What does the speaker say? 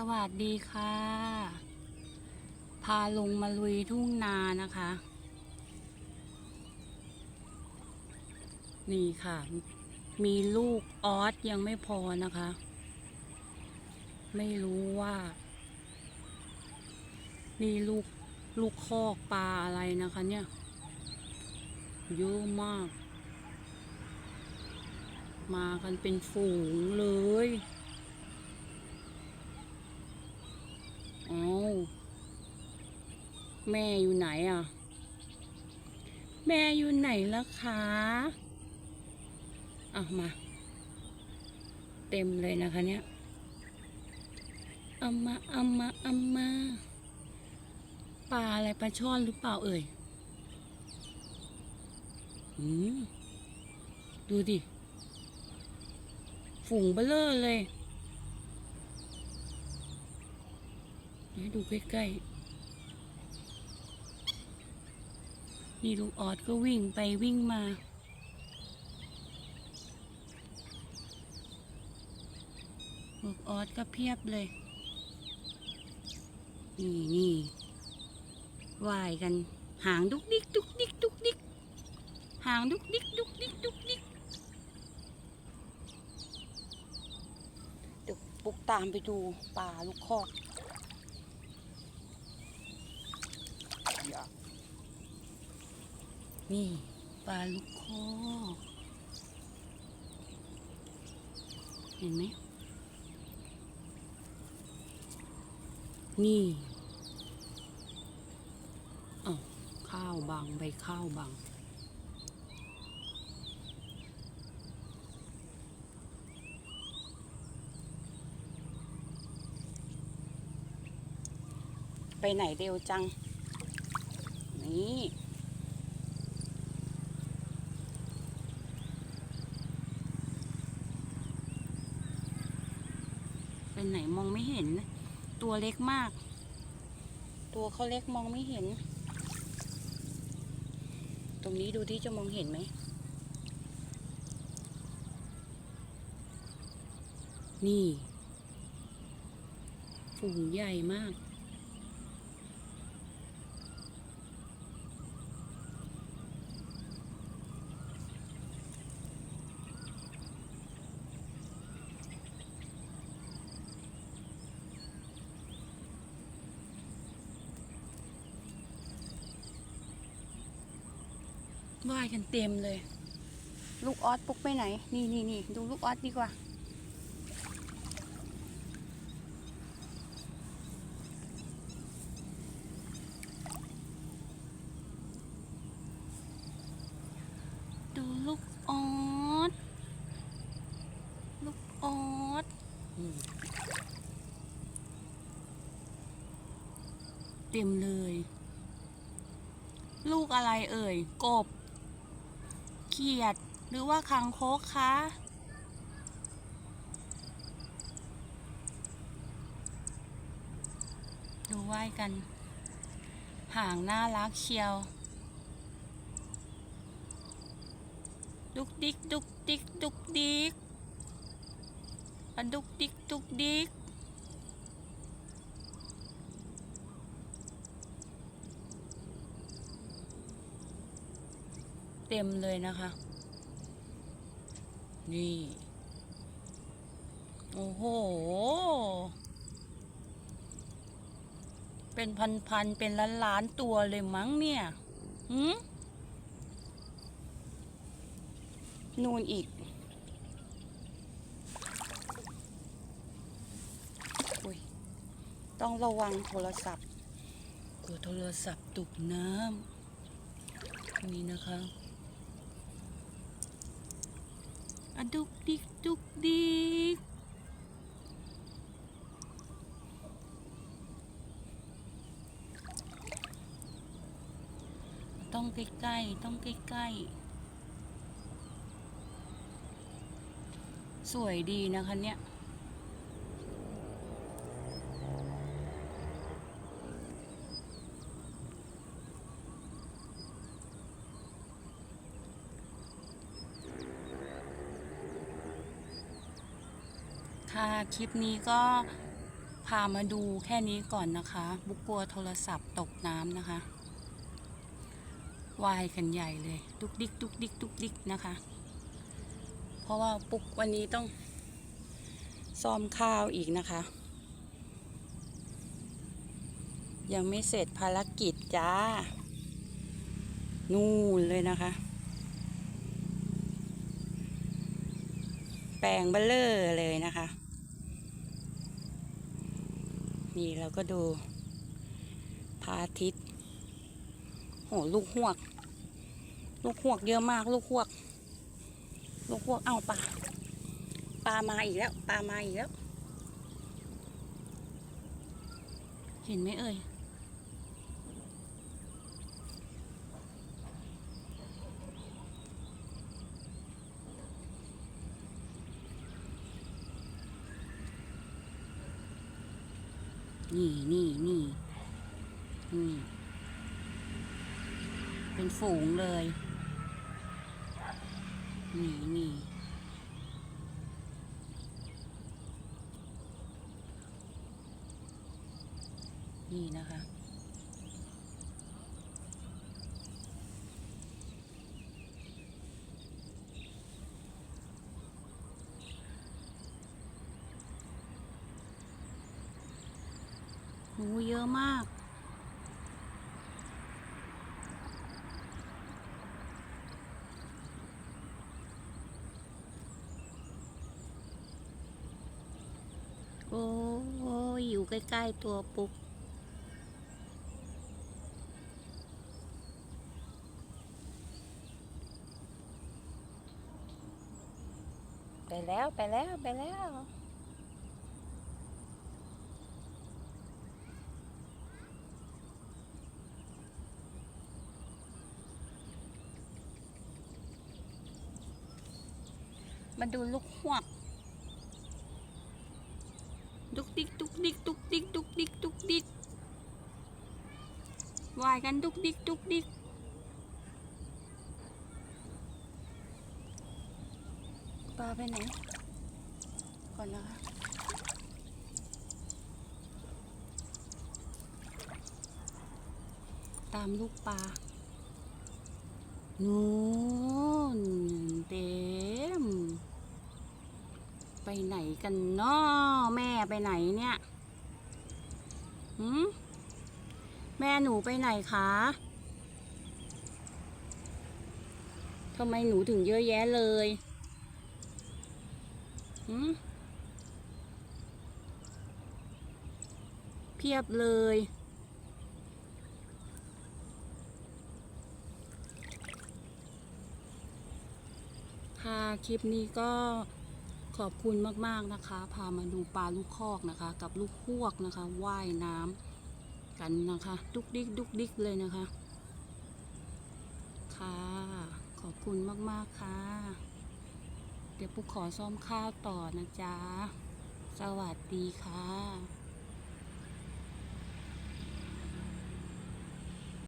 สวัสดีค่ะ พาลงมาลุยทุ่งนานะคะ นี่ค่ะ มีลูกออสยังไม่พอนะคะ ไม่รู้ว่า นี่ลูกลูกคอกปลาอะไรนะคะเนี่ยเยอะมาก มากันเป็นฝูงเลย เอา แม่อยู่ไหนอะ แม่อยู่ไหนล่ะคะอะมา เต็มเลยนะคะเนี่ยเอามาเอามาเอามาปลาอะไรปลาช่อนหรือเปล่าเอ่ยอืมดูดิ ฝูงเบลเลอร์เลย ให้ดูใกล้ๆ นี่ลูกออดก็วิ่งไปวิ่งมาลูกออดก็เพียบเลย นี่นี่ว่ายกัน หางดุกดิกดุกดิกดุกดิกหางดุกดิกดุกดิกดุกดิกเดี๋ยวปุกตามไปดูป่าลูกคอก นี่ปลาลูกคอกเห็นไหม นี่อ้าวข้าวบางใบข้าวบางไปไหนเร็วจัง นี่ เป็นไหนมองไม่เห็น ตัวเล็กมาก ตัวเขาเล็กมองไม่เห็น ตรงนี้ดูที่จะมองเห็นไหมนี่ ฝูงใหญ่มาก ว่ายกันเต็มเลย ลูกออสปุกไปไหน นี่นี่นี่ดูลูกออสดีกว่า ดูลูกออสลูกออสอืมเต็มเลย ลูกอะไรเอ่ย กบเขียด หรือว่าคางคกคะดูว่ายกัน ห่างน่ารักเชียว ดุกดิกดุกดิกดุกดิกอะดุกดิกดุกดิก เต็มเลยนะคะ นี่ โอ้โห เป็นพันๆ เป็นล้านๆ ตัวเลยมั้งเนี่ยหืมนูนอีกอุ้ยต้องระวังโทรศัพท์กลัวโทรศัพท์ตกน้ำนี่นะคะ อะดุกดิกดุกดิกต้องใกล้ๆ ต้องใกล้ๆ สวยดีนะคะเนี่ย ค่ะ คลิปนี้ก็พามาดูแค่นี้ก่อนนะคะ บุกกลัวโทรศัพท์ตกน้ำนะคะ วายกันใหญ่เลยดุกดิกดุกดิกดุกดิกนะคะ เพราะว่าปุกวันนี้ต้องซ้อมข้าวอีกนะคะ ยังไม่เสร็จภารกิจจ้า นู่นเลยนะคะ แปลงเบลเลอร์เลยนะคะ นี่เราก็ดูพระอาทิตย์โหลูกหวก ลูกหวกเยอะมาก ลูกหวก ลูกหวกเอาปลาปลามาอีกแล้วปลามาอีกแล้ว เห็นไหมเอ่ย นี่นี่นี่นี่เป็นฝูงเลย นี่นี่นี่นะคะ หนูเยอะมากโอ้ยอยู่ใกล้ ๆ ตัวปุ๊กไปแล้ว ไปแล้ว ไปแล้ว มาดูลูกหวกดุกดิกดุกดิกดุกดิกดุกดิกดุกดิกวายกันดุกดิกดุกดิกปลาไปไหน ก่อนนะคะตามลูกปลา นู่นเต็ม ไปไหนกันเนาะแม่ไปไหนเนี่ยหืมแม่หนูไปไหนคะทำไมหนูถึงเยอะแยะเลยหืมเพียบเลยค่ะคลิปนี้ก็ ขอบคุณมากๆนะคะ พามาดูปลาลูกคอกนะคะ กับลูกพวกนะคะว่ายน้ำกันนะคะ ดุกดิกดุกดิกเลยนะคะ ค่ะ ขอบคุณมากๆค่ะ เดี๋ยวปุ๊กขอซ่อมข้าวต่อนะจ๊ะ สวัสดีค่ะ